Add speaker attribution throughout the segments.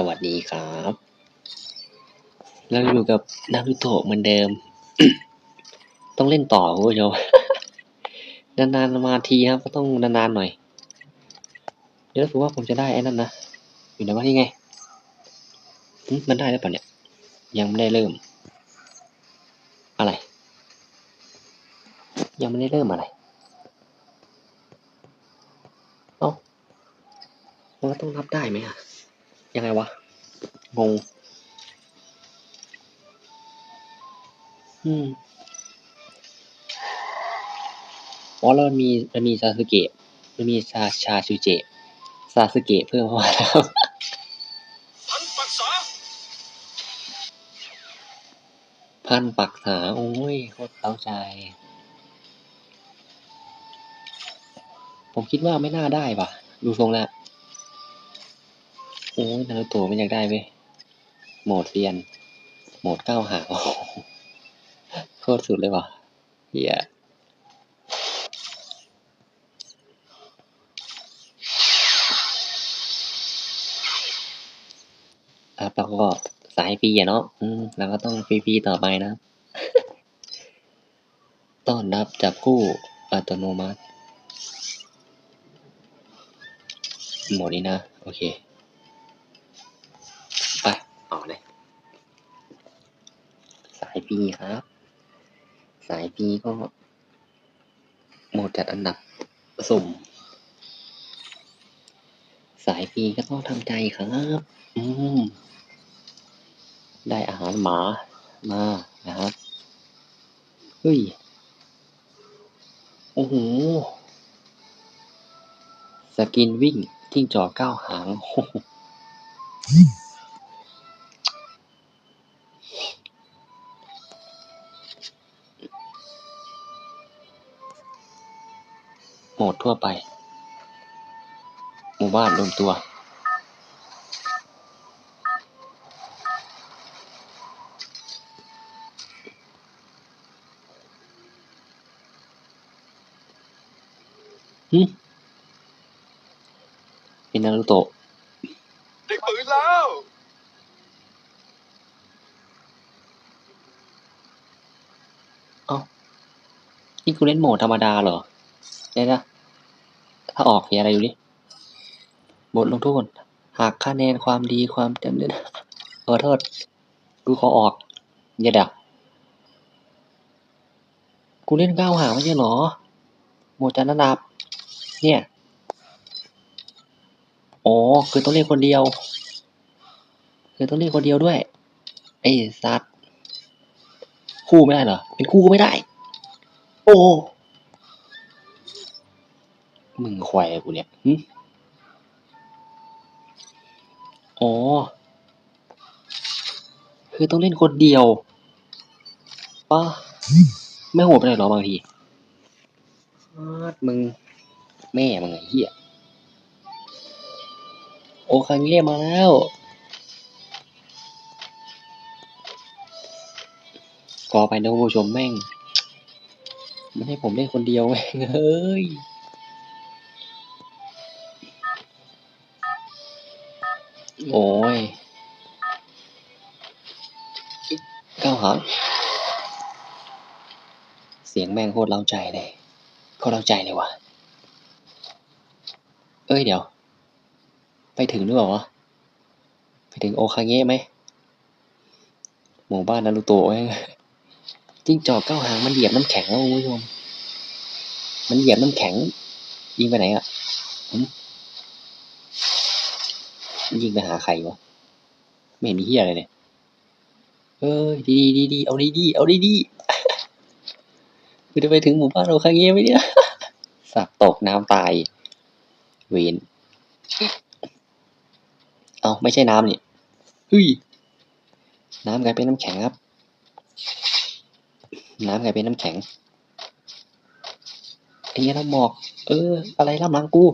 Speaker 1: สวัสดีครับเราอยู่กับนารูโตะเหมือนเดิม ต้องเล่นต่อคุณผู้ชมนานๆมาทีครับ ก็ต้องนานๆหน่อย เดี๋ยวผมว่าผมจะได้ไอ้นั่นนะ อยู่ไหนวะนี่ไง มันได้หรือเปล่าเนี่ย ยังไม่ได้เริ่ม อะไร ยังไม่ได้เริ่มอะไรเอ้ามันก็ต้องรับได้ไหมอะ ยังไงวะ งง อืมอ๋อแล้วมันมีมันมีซาสึเกะมันมีชาชาชูเจะซาสึเกะเพิ่มเข้ามาแล้ว
Speaker 2: พันปักษา
Speaker 1: พันปักษาโอ้ยโคตรเล้าใจ ผมคิดว่าไม่น่าได้ป่ะ ดูทรงแล้ว โอ้ยนารูโตะไม่อยากได้เว้ยโหมดเซียน โหมดเก้าหางโคตรสุดเลยวะเฮียอะแล้วก็สายฟรีอะเนาะอืมแล้วก็ต้องฟรีๆต่อไปนะ ต้อนรับจับคู่อัตโนมัติโหมดนี้นะ โอเค ต่อเลย สายปีครับ สายปีก็ โหมดจัดอันดับสุ่ม สายปีก็ต้องทำใจครับ อืม ได้อาหารหมามานะครับ เฮ้ย โอ้โห สกินวิ่งจิ้งจอกเก้าหาง ทั่วไป หมู่บ้านรวมตัวหึเป็นนารูโตะ
Speaker 2: ได้ปืนแล้ว
Speaker 1: นี่กูเล่นโหมดธรรมดาเหรอเดี๋ยวนะ ถ้าออกมีอะไรอยู่ดิบทลงโทษหากคะแนนความดีความจำเนขอโทษ กูขอออกอย่าดัก กูเล่นก้าวหางไม่ใช่หรอโหมดจันระดับ เนี่ย อ๋อ คือต้องเล่นคนเดียว คือต้องเล่นคนเดียวด้วย ไอ้ซัดคู่ไม่ได้เหรอ เป็นคู่ก็ไม่ได้ โอ้ มึงควายกูเนี่ยหึอ๋อ คือต้องเล่นคนเดียวป้าไม่โหดไปเลยเหรอบางทีอาดมึง แม่มึงไอ้เหี้ย โอคังเง่มาแล้วกอไปนะคุณผู้ชมแม่ง มันให้ผมเล่นคนเดียวแม่งเฮ้ย โอ้ยก้าวหางเสียงแม่งโคตรเล้าใจเลยโคตรเล้าใจเลยว่ะ เอ้ยเดี๋ยว ไปถึงหรือเปล่าวะ ไปถึงโอคาเงะไหม หมู่บ้านนารูโตะแม่งจิ้งจอกเก้าหางมันเหยียบน้ำแข็งแล้วคุณผู้ชม มันเหยียบน้ำแข็ง ยิงไปไหนอะ หึยิงไปหาใครวะ ไม่เห็นมีเฮียอะไรเลยเอ้ยดีดีดีเอาดีดีเอาดีดีคือจะไปถึงหมู่บ้านโอคาเงะไหมเนี่ยสับตกน้ำตาย เวนเอาไม่ใช่น้ำนี่เฮ้ยน้ำกลายเป็นน้ำแข็งครับ น้ำกลายเป็นน้ำแข็งไอ้เหี้ยน้ำหมอก เออ อะไรตามหลังกู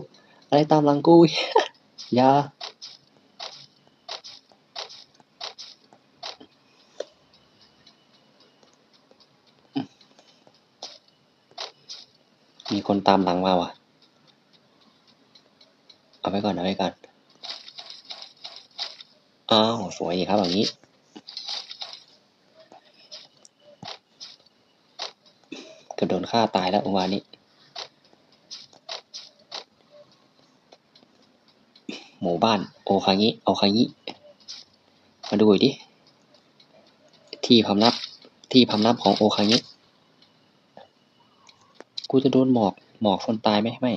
Speaker 1: อะไรตามหลังกูอย่า คนตามหลังมาว่ะ เอาไว้ก่อนเอาไว้ก่อน อ้าว สวยดีครับแบบนี้เกือบโดนฆ่าตายแล้วเมื่อวานนี้ หมู่บ้าน โอคางิโอคางิมาดูดิ ที่พำนับ ที่พำนับของโอคางิ กูจะโดนหมอก หมอกชนตายไหมไม่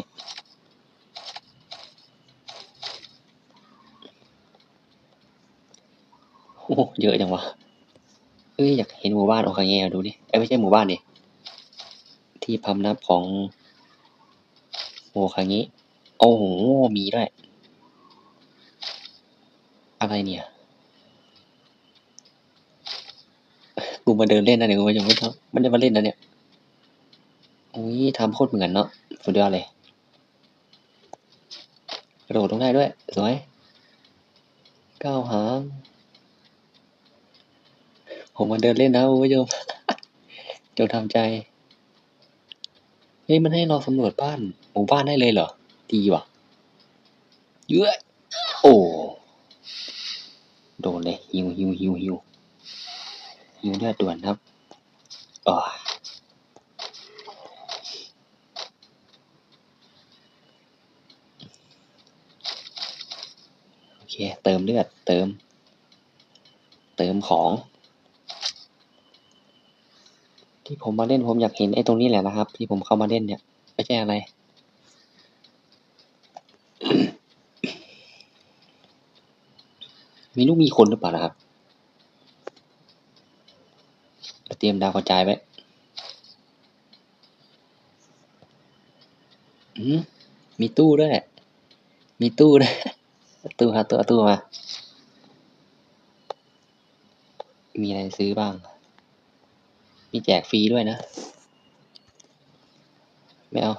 Speaker 1: โอ้เยอะจังวะ เอ้ย อยากเห็นหมู่บ้านโอคาเงะดูดิเอ้ไม่ใช่หมู่บ้านดิ ที่พำนับของโอคาเงะโอ้โห มีด้วย อะไรเนี่ย กูมาเดินเล่นนะเนี่ยกูยังไม่ทำไม่ได้มาเล่นนะเนี่ย อุ้ยทำโคตรเหมือนเนาะสุดยอดเลยกระโดดลงได้ด้วย สวยก้าวหางผมมาเดินเล่นนะคุณผู้ชมจงทำใจเฮ้ยมันให้เราสำรวจบ้านหมู่บ้านได้เลยเหรอ ดีว่ะเยอะโอ้ โดนเลยฮิวฮิวฮิวฮิวฮิวเลือดด่วนครับอ๋อ เคเติมเลือดเติม เติมของ ที่ผมมาเล่นผมอยากเห็นไอ้ตรงนี้แหละนะครับ ที่ผมเข้ามาเล่นเนี่ยไม่ใช่อะไรมีลูกมีคนหรือเปล่านะครับเตรียมดาวกระจายไว้มีตู้ด้วย มีตู้ด้วย ตู้หาตัวตู้มา มีอะไรซื้อบ้าง มีแจกฟรีด้วยนะ ไม่เอา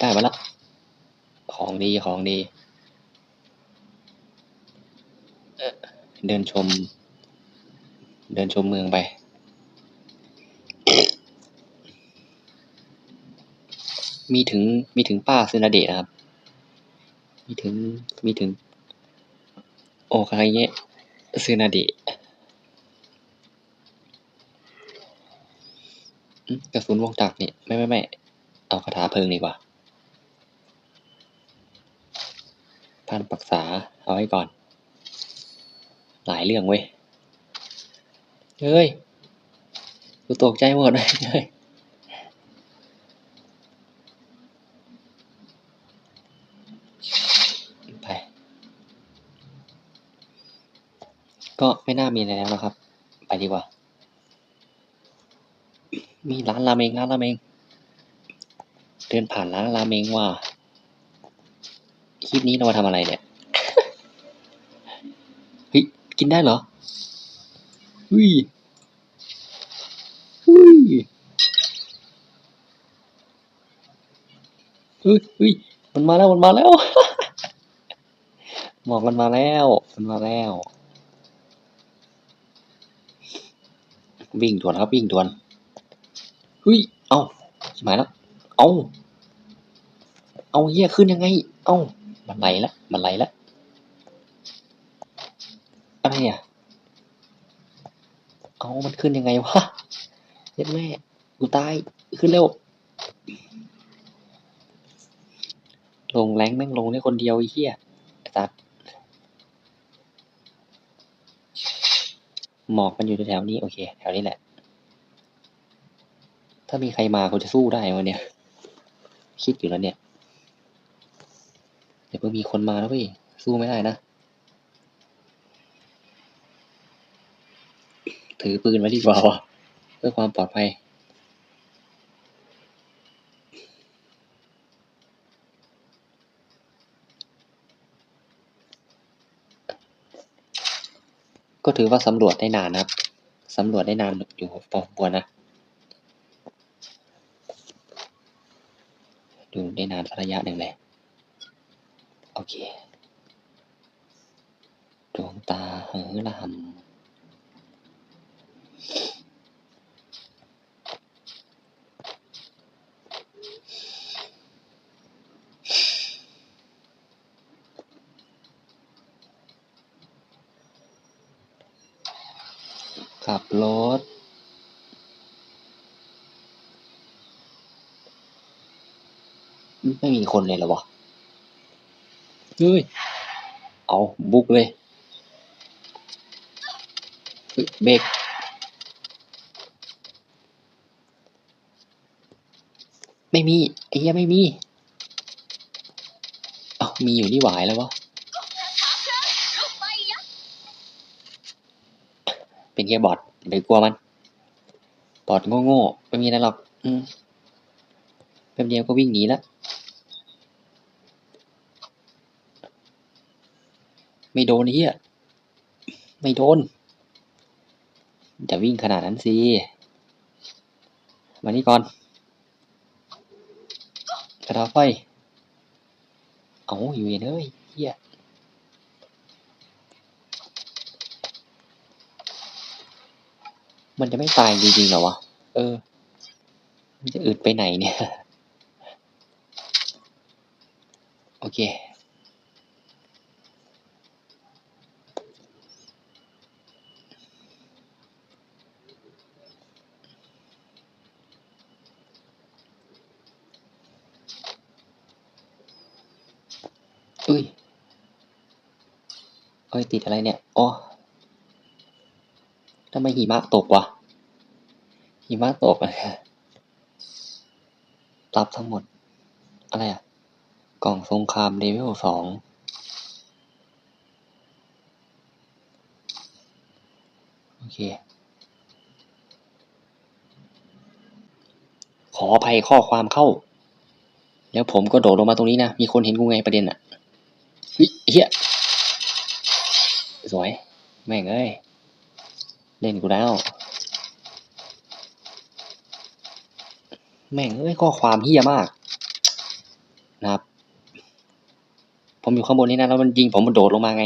Speaker 1: ได้มาแล้วของดีของดี เดินชม เดินชมเมืองไป มีถึงมีถึงป้าซึนาเดะครับ มีถึงมีถึง โอคาเงะซึนาเดะกระสุนวงจักรนี่ไม่ไม่ไม่เอาคาถาเพลิงดีกว่าพันปรักษาเอาไว้ก่อน หลายเรื่องเว้ย เฮ้ยกูตกใจหมดเลยเฮ้ย ไป ก็ไม่น่ามีอะไรแล้วนะครับ ไปดีกว่า มีร้านราเมงร้านราเมง เดินผ่านร้านราเมงว่าคลิปนี้เรามาทำอะไรเนี่ยเฮ้ยกินได้เหรอเฮ้ยเฮ้ยเฮ้ยเฮ้ยมันมาแล้วมันมาแล้วหมอกมันมาแล้ว มันมาแล้ว วิ่งด่วนครับวิ่งด่วนเฮ้ยเอาชิบหายแล้วเอาเอาเฮียขึ้นยังไง เอ้ามันไหลละมันไหลละอะไรเนี่ยเอามันขึ้นยังไงวะเย็ดแม่กูตายขึ้นเร็วลงแรงแม่งลงได้คนเดียวไอ้เหี้ยไอ้ตัด หมอกมันอยู่แถวๆนี้โอเค แถวนี้แหละ ถ้ามีใครมาเขาจะสู้ได้วะเนี่ยคิดอยู่แล้วเนี่ยเดี๋ยวเพิ่งมีคนมาแล้วพี่สู้ไม่ได้นะ ถือปืนไว้ดีกว่าวะเพื่อความปลอดภัย ก็ถือว่าสำรวจได้นานนะครับสำรวจได้นานอยู่พอควรนะดูได้นานระยะหนึ่งเลยโอเคดวงตาเหือละห่ำบรถ ไม่มี คนเลยเหรอวะเฮ้ย เอาบุกเลยเฮ้ยเบรกไม่มีไอ้เหี้ยไม่มีเอ้ามีอยู่นี่หวายแล้ววะ เป็นแค่บอทไปกลัวมัน บอทโง่ๆไม่มีอะไรหรอก อืมแป๊บเดียวก็วิ่งหนีแล้ว ไม่โดนเฮียไม่โดน จะวิ่งขนาดนั้นสิมานี่ก่อนกระดาษไฟ เอาอยู่เองเอ้ยเฮียมันจะไม่ตายจริงๆหรอวะ เออ มันจะอึดไปไหนเนี่ย โอเค ติดอะไรเนี่ยอ๋อทำไมหิมะตกวะหิมะตกอะรับทั้งหมด อะไรอะกล่องสงครามเลเวลสองโอเค ขออภัยข้อความเข้า แล้วผมก็โดดลงมาตรงนี้นะ มีคนเห็นกูไงประเด็นอะเฮ้ยเฮีย สวย แม่งเอ้ย เล่นกูแล้ว แม่งเอ้ยข้อความเฮี้ยมากนะครับ ผมอยู่ข้างบนนี่นะแล้วมันยิงผมมันโดดลงมาไง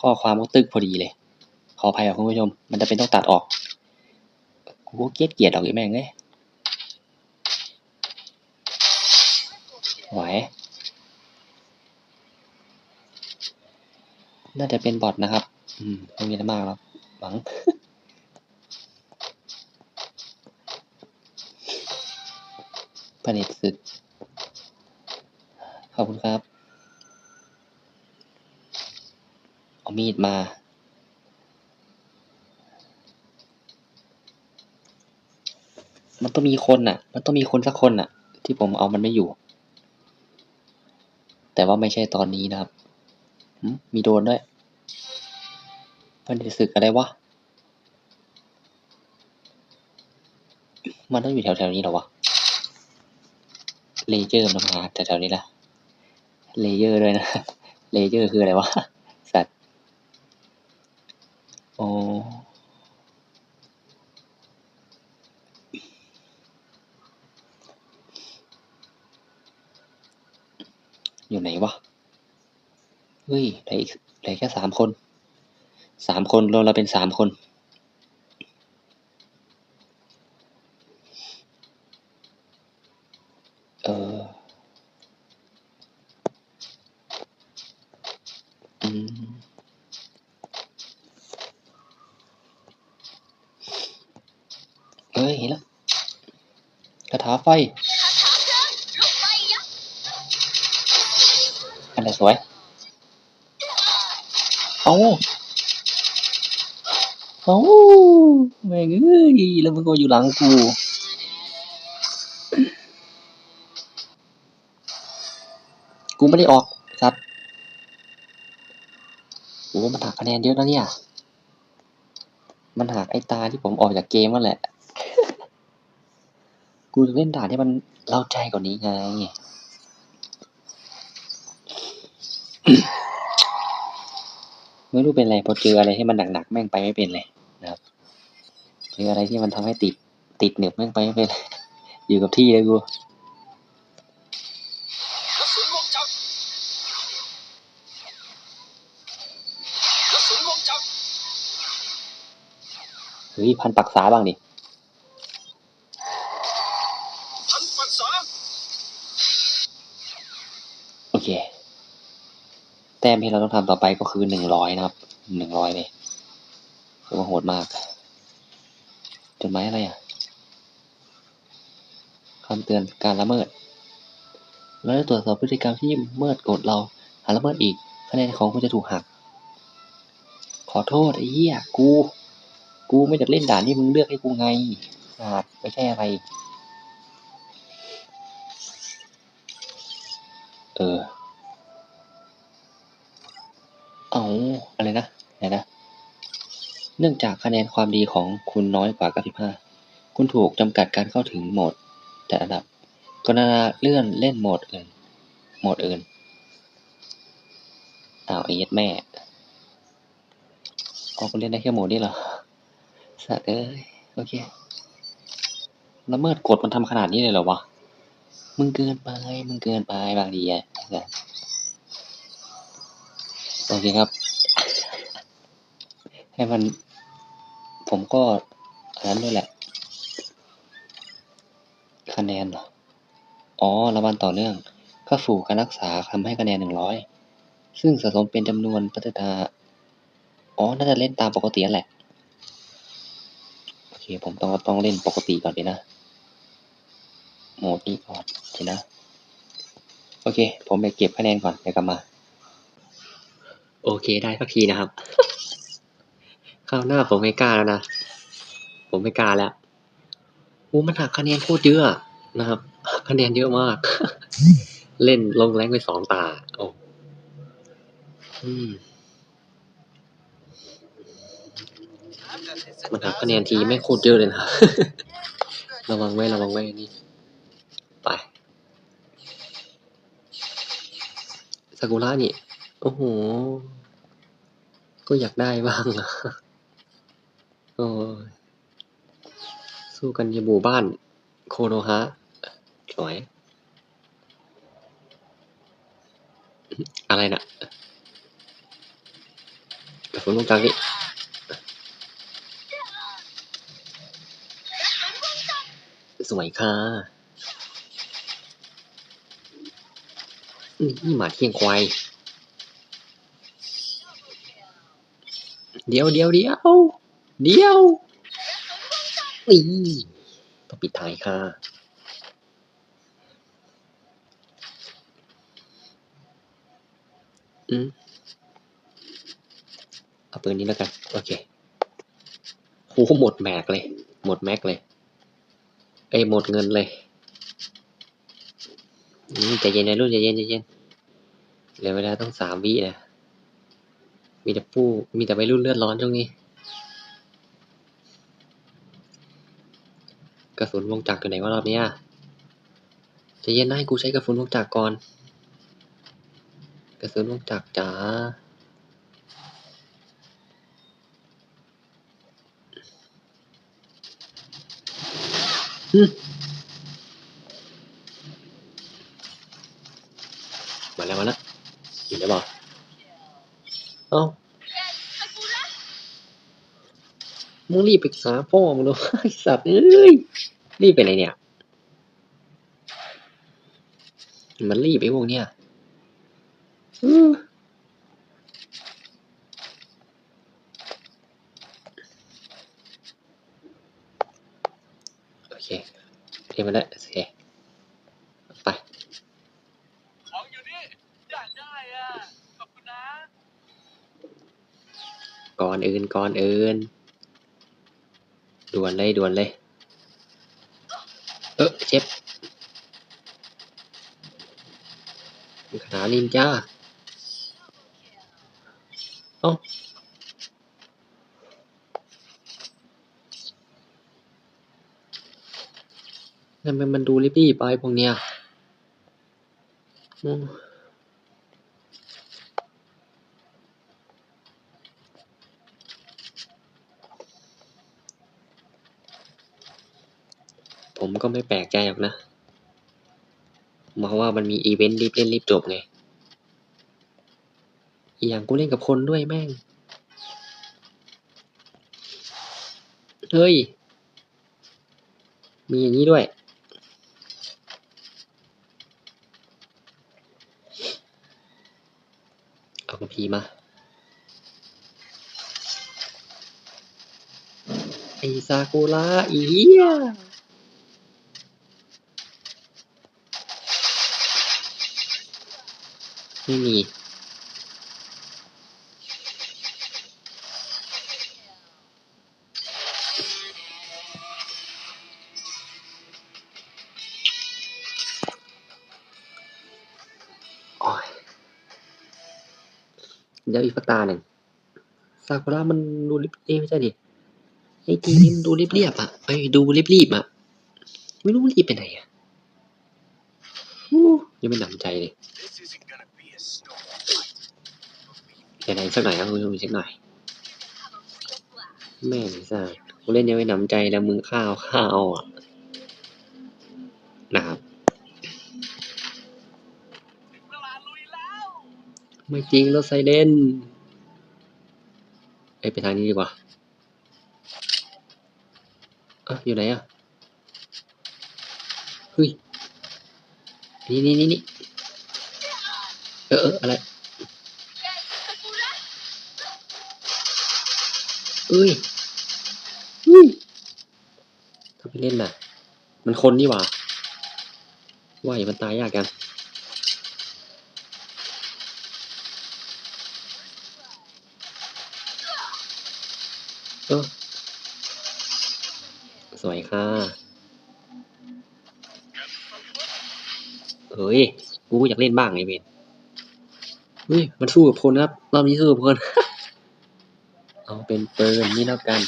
Speaker 1: ข้อความก็ตึกพอดีเลย ขออภัยครับคุณผู้ชม มันจะเป็นต้องตัดออกกูก็เกลียดเกลียดออกอีแม่งเอ้ยไหว น่าจะเป็นบอทนะครับ อืมไม่มีอะไรมากหรอกหวัง ผลิตศึก ขอบคุณครับ เอามีดมามันต้องมีคนน่ะ มันต้องมีคนสักคนน่ะ ที่ผมเอามันไม่อยู่ แต่ว่าไม่ใช่ตอนนี้นะครับ มีโดนด้วยผลิตศึกอะไรวะ มันต้องอยู่แถวๆนี้หรอวะ เลเยอร์มันมาแถวๆนี้ละเลเยอร์ด้วยนะ เลเยอร์คืออะไรวะ สัตว์ โอ้อยู่ไหนวะ เฮ้ยเหลืออีกเหลือแค่สามคนสามคนรวมเราเป็นสามคน เอออืมเอ้ยเห็นแล้วคาถาไฟอันไหนสวย เอาเอาแม่งเอ้ยแล้วมึงก็อยู่หลังกูกูไม่ได้ออกสัตว์โอ้มันหักคะแนนเยอะแล้วเนี่ย มันหักไอ้ตาที่ผมออกจากเกมนั่นแหละ กูจะเล่นด่านที่มันเล่าใจกว่านี้ไง ไม่รู้เป็นอะไรพอเจออะไรที่มันหนักๆแม่งไปไม่เป็นเลยนะครับเจออะไรที่มันทำให้ติดติดเหนืบแม่งไปไม่เป็นอยู่กับที่เลยกู
Speaker 2: กระสุนวงจักรกระสุนวงจักร
Speaker 1: เฮ้ยพันปักษาบ้างดิ
Speaker 2: พันปักษา
Speaker 1: โอเค แต้มที่เราต้องทำต่อไปก็คือหนึ่งร้อยนะครับหนึ่งร้อยเลยถือว่าโหดมากจดหมายอะไรอะคำเตือนการละเมิดเราได้ตรวจสอบพฤติกรรมที่เมิดกฎเราหาละเมิดอีกคะแนนของคุณจะถูกหัก ขอโทษไอ้เหี้ยกู กูไม่อยากเล่นด่านที่มึงเลือกให้กูไงอาดไม่ใช่อะไร เออ เนื่องจากคะแนนความดีของคุณน้อยกว่า 95 คุณถูกจำกัดการเข้าถึงโหมด แต่อันดับกรณาเลื่อนเล่นโหมดอื่น โหมดอื่นอ้าวไอ้ย็ดแม่อ๋อคุณเล่นได้แค่โหมดนี้เหรอสัตว์เอ้ยโอเคละเมิดกฎมันทำขนาดนี้เลยเหรอวะ มึงเกินไป มึงเกินไปบางทีอะโอเคครับ ให้มัน ผมก็อันนั้นด้วยแหละ คะแนนเหรอ อ๋อรางวัลต่อเนื่องเข้าสู่การรักษาทำให้คะแนนหนึ่งร้อยซึ่งสะสมเป็นจำนวนพัฒนาอ๋อ น่าจะเล่นตามปกติแหละ โอเค ผมต้องต้องเล่นปกติก่อนดีนะ โหมดนี้ก่อนเดี๋ยวนะ โอเค ผมไปเก็บคะแนนก่อนเดี๋ยวกลับมา โอเค ได้สักทีนะครับ คราวหน้าผมไม่กล้าแล้วนะ ผมไม่กล้าแล้วโอ้มันหักคะแนนโคตรเยอะนะครับคะแนนเยอะมาก เล่นลงแรงไปสองตา โอ้มมันหักคะแนนทีไม่โคตรเยอะเลยนะ ระวังไว้ระวังไว้นี่ ไปซากุระนี่ โอ้โห ก็อยากได้บ้าง อะโอ้ยสู้กันในหมู่บ้าน โคโนฮะสวย อะไรนะ่ะกระสุนตรงกลางนี่สวยค่ะนี่หมาเที่ยงควาย เดี๋ยวเดี๋ยวเดี๋ยว เดียวนี่ต้องปิดท้ายค่ะ อืมเอาปืนนี้แล้วกัน โอเคโหหมดแม็กเลย หมดแม็กเลย เอ้ยหมดเงินเลยอืมใจเย็นนะลูกใจเย็นใจเย็นเหลือเวลาต้องสามวินะ มีแต่ผู้ มีแต่วัยรุ่นเลือดร้อนช่วงนี้ กระสุนวงจักรอยู่ไหนวะรอบเนี้ยใจเย็นนะให้กูใช้กระสุนวงจักรก่อน กระสุนวงจักรจ๋ามาแล้วมาแล้วอยู่ได้บ่เอ้ามึงรีบไปหาพ่อมึงเลยไอ้สัตว์เอ้ย รีบไปไหนเนี่ย มันรีบไอ้พวกเนี้ยอื้อโอเคเรียกมาได้โอเคไป
Speaker 2: ของอยู่นี่อยากได้อะขอบคุณนะ
Speaker 1: ก่อนอื่นก่อนอื่นด่วนเลยด่วนเลย ก็บคาถานินจาเอ้าทำไมมันดูรีบๆไปพวกเนี้ย ผมก็ไม่แปลกใจหรอกนะ เพราะว่ามันมีอีเวนต์รีบเล่นรีบจบไง อย่างกูเล่นกับคนด้วยแม่ง เฮ้ย มีอย่างนี้ด้วย เอากระพีมาไอซากุระอีเหี้ย ไม่มี เดี๋ยวอีกตาหนึ่งซากุระมันดูริบเอ้ไม่ใช่ดิไอ้ทีนี่มันดูเรียบๆอะไอดูรีบๆอะ ไม่รู้มันรีบไปไหนอะอู้ยังไม่หนำใจเลย เดี๋ยวไหนสักหน่อยครับคุณผู้ชมสักหน่อย แม่งไอ้สัสกูเล่นยังไม่หนำใจแล้วมึงข้าวข้าวอะ นะครับ ไม่จริงรถไซเรนเอ้ยไปทางนี้ดีกว่าอะอยู่ไหนอะเฮ้ยนี่นี่นี่นี่ เออเอออะไรเอ้ยเฮ้ยทำไปเล่นน่ะ มันคนนี่หว่าว่าอย่ามันตายยากกันเออสวยค่ะเฮ้ย กูอยากเล่นบ้างไอ้เวน เฮ้ยมันสู้กับคนครับรอบนี้สู้กับคน เอาเป็นเปินนี่แล้วกัน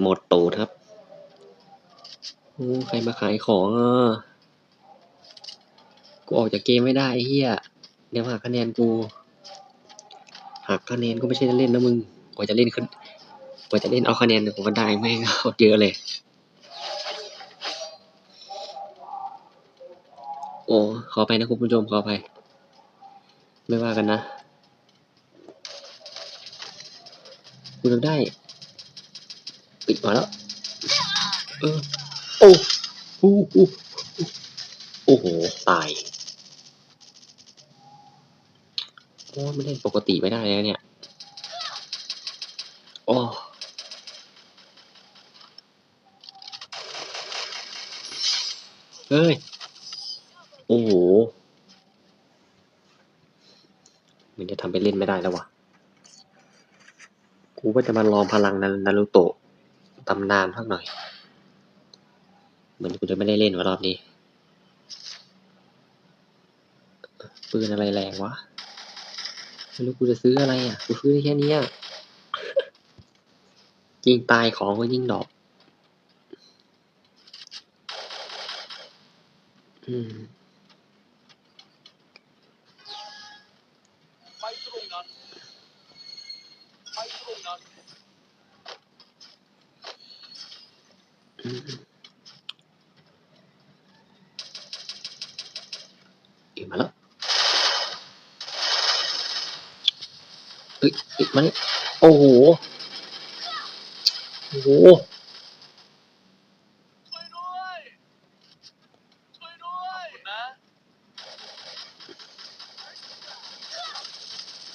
Speaker 1: หมดตูดครับโอ้ใครมาขายของอะกูออกจากเกมไม่ได้เฮียเดี๋ยวหักคะแนนกูหักคะแนนก็ไม่ใช่เล่นนะมึงกว่าจะเล่นขึ้นกว่าจะเล่นเอาคะแนนผมก็ได้แม่งเอาเยอะเลย โอ้ขอไปนะคุณผู้ชมขอไป ไม่ว่ากันนะคุณทำได้ ปิดมาแล้วเออโอ้โอ้โอ้โอ้โห ตายโอ้ไม่เล่นปกติไม่ได้แล้วเนี่ยโอ้เฮ้ย โอ้โห มันจะทำไปเล่นไม่ได้แล้ววะกูก็จะมาลองพลังนานารูโตะตำนานพักหน่อย เหมือนกูจะไม่ได้เล่นวะรอบนี้ ปืนอะไรแรงวะ ไม่รู้กูจะซื้ออะไรอะ กูซื้อได้แค่นี้ยยิงตายของก็ยิ่งดอก อืม อืมอีกมาแล้วเอ้ยเอ้ยมานี่โอ้โห โอ้โห
Speaker 2: ช่วยด้วยช่วยด้วยนะ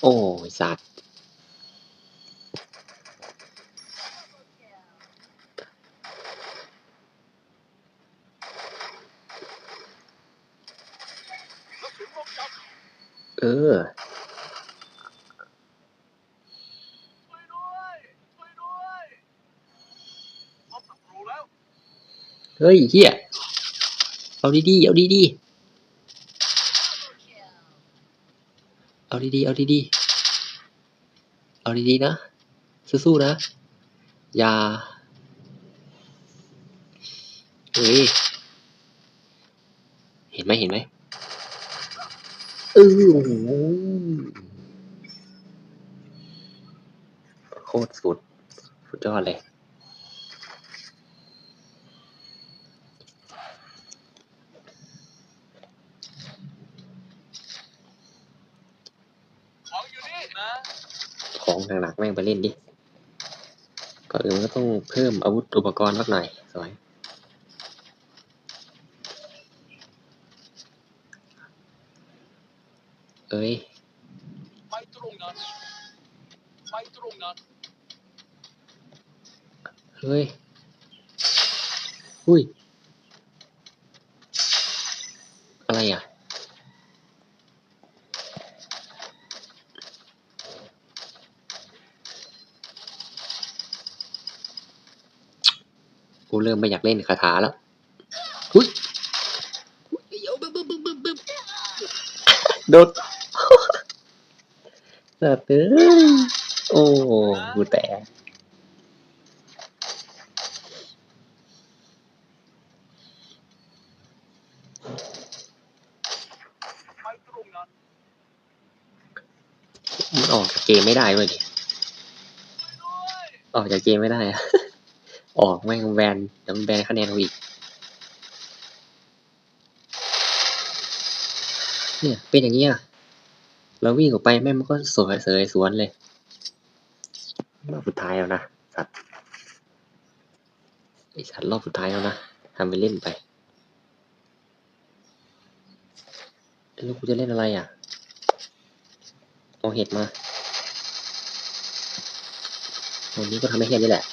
Speaker 1: โอ้ยสัตว์
Speaker 2: แล้วถึงลงจับ
Speaker 1: เออ
Speaker 2: ช่วยด้วย ช่วยด้วยพบศัตรูแล้ว
Speaker 1: เฮ้ยเฮียเอาดีๆเอาดีๆเอาดีๆเอาดีๆเอาดีๆนะสู้ๆนะ อย่าเฮ้ยเห็นไหมเห็นไหมเออโอ้โหโคตรสุดสุดยอดเลย
Speaker 2: ของอยู่นี่นะ
Speaker 1: ของหนักๆแม่งไปเล่นดิ ก่อนอื่นก็ต้องเพิ่มอาวุธอุปกรณ์สักหน่อยสวยเอ้ย
Speaker 2: ไปตรงนั้นไปตรงนั้น
Speaker 1: เฮ้ย อุ้ย อะไรอะ กูเริ่มไม่อยากเล่นคาถาแล้วอุ้ยเดี๋ยวบึ้มบึ้มบึ้มบึ้มบึ้มโดดสัตว์เอ้ยโอ้กูแตก
Speaker 2: ไปตรงนั้น
Speaker 1: มันออกจากเกมไม่ได้เว้ยดิ
Speaker 2: ช่วยด้วย
Speaker 1: ออกจากเกมไม่ได้อะ ออกแม่งแบนเดี๋ยวมันแบนคะแนนเราอีก เนี่ย เป็นอย่างนี้อะ เราวิ่งออกไปแม่งมันก็สวยเสยสวนเลย รอบสุดท้ายแล้วนะ สัตว์ไอสัตว์รอบสุดท้ายแล้วนะทำไปเล่นไป แล้วกูจะเล่นอะไรอะ เอาเห็ดมา วันนี้ก็ทำให้เห็ดนี่แหละ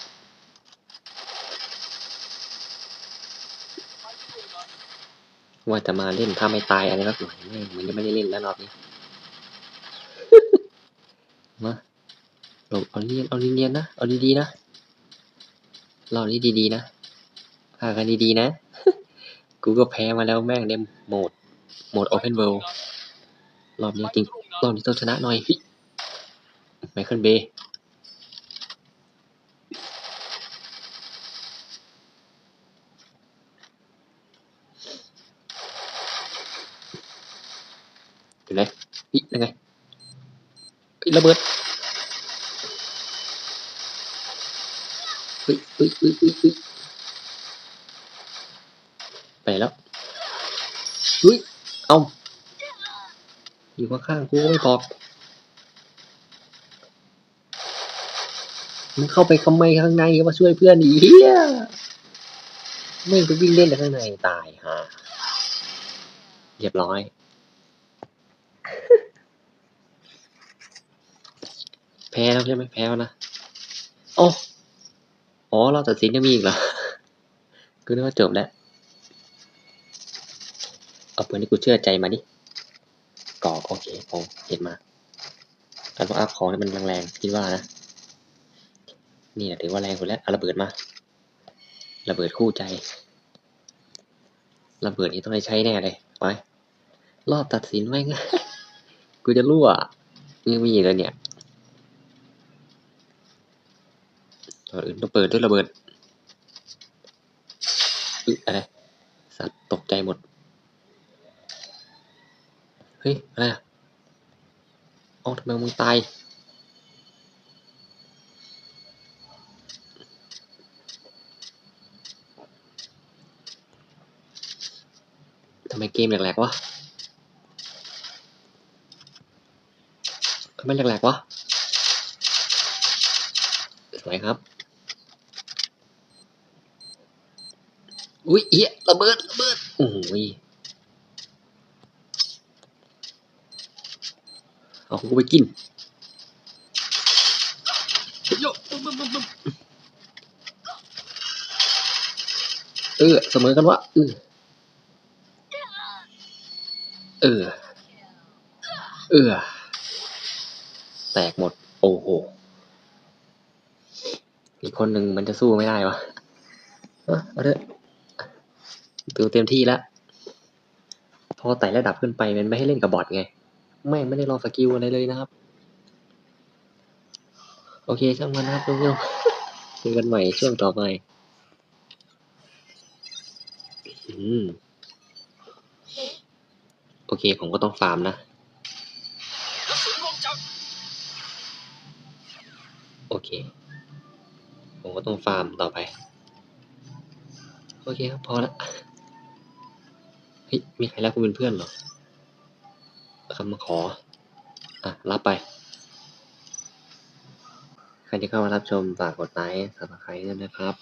Speaker 2: ไปตรงนั้น
Speaker 1: ว่าจะมาเล่นถ้าไม่ตายอะไรสักหน่อยไม่มันจะไม่ได้เล่นแล้วรอบนี้มาหลบเอาเนียนเอาเนียนนะเอาดีๆนะรอบนี้ดีๆนะพากันดีๆนะ กูก็แพ้มาแล้วแม่งเดมโหมด โหมด Open World รอบนี้จริง รอบนี้ต้องชนะหน่อยไมเคิลเบย์ไหนเฮ้ยยังไงเฮ้ย ระเบิดเฮ้ยเฮ้ยเฮ้ยเฮ้ยเฮ้ยไปแล้วเฮ้ยเอาอยู่ข้างๆกูก็ไม่บอกมึงเข้าไปทำไมข้างในมาช่วยเพื่อนอีเหี้ยไม่งไปวิ่งเล่นแต่ข้างในตายฮะเรียบร้อย พ้แล้วใช่ไหมแพ้แล้วนะโอ้อ๋อเราตัดสินยังมีอีกเหรอกูนึกว่าจบแล้วเอาปืนที่กูเชื่อใจมาดิก่อโอเคโอเห็นมาการว่าอัพของให้มันแรงๆคิดว่านะนี่แหละถือว่าแรงสุดแล้วเอาระเบิดมาระเบิดคู่ใจระเบิดนี้ต้องได้ใช้แน่เลยไปรอบตัดสินแม่งกูจะรั่วยังมีอีกแล้วเนี่ย ก่อนอื่นต้องเปิดด้วยระเบิดอึอะไรสัตว์ตกใจหมด เฮ้ย อะไรอะอ้าทำไมมึงตาย ทำไมเกมแหลกๆวะทำไมแหลกๆวะสวยครับ อุ้ยเหี้ยระเบิดระเบิดโอ้ยเอาของกูไปกินโยบึ้มบึ้มบึ้มบึ้มเออเสมอกันวะเออเออ เออ แตกหมด โอ้โห อีกคนหนึ่งมันจะสู้ไม่ได้วะเอาเอาเถอะ ตัวเต็มที่แล้วพอไต่ระดับขึ้นไปมันไม่ให้เล่นกับบอทไง ไม่ไม่ได้ลอสกิลอะไรเลยนะครับ โอเคช่างมันนะครับทุกท่านเจอกันใหม่ช่วงต่อไปโอเค ผมก็ต้องฟาร์มนะ โอเค ผมก็ต้องฟาร์มต่อไป โอเคครับ พอละ เฮ้ยมีใครรับกูเป็นเพื่อนเหรอคำมาขอ อะ รับไป ใครที่เข้ามารับชมฝากกดไลค์สับสไครต์ด้วยนะครับ